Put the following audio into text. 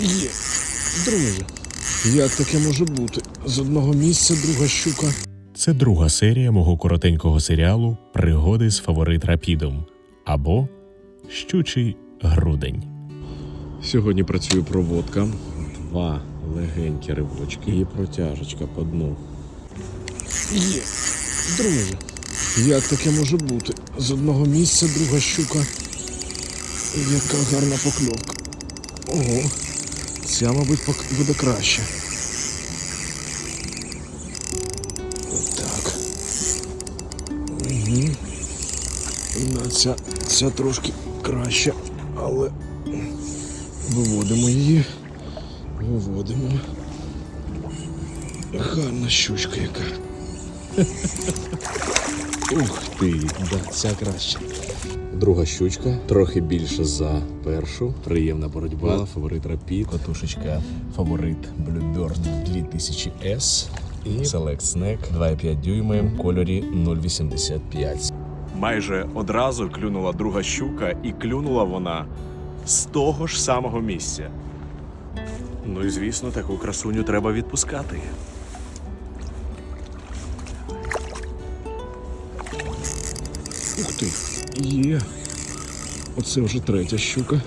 Є. Друзі, як таке може бути? З одного місця друга щука. Це друга серія мого коротенького серіалу Пригоди з фаворит Рапідом або Щучий грудень. Сьогодні працює проводка. Два легенькі ривочки і протяжечка по дну. Є. Друзі, як таке може бути? З одного місця друга щука. Яка гарна покльовка. Ого. Ця, мабуть, буде краще. Так. Угу. Ця, ця трошки краще, але виводимо її. Виводимо. Гарна щучка яка. Ух ти, да, ця краще. Друга щучка, трохи більше за першу. Приємна боротьба. Фаворит Rapid. Катушечка фаворит Bluebird 2000S. І Select Snack 2,5 дюйми в кольорі 0,85. Майже одразу клюнула друга щука, і клюнула вона з того ж самого місця. Ну і звісно, таку красуню треба відпускати. Ух ти, є. Оце вже третя щука.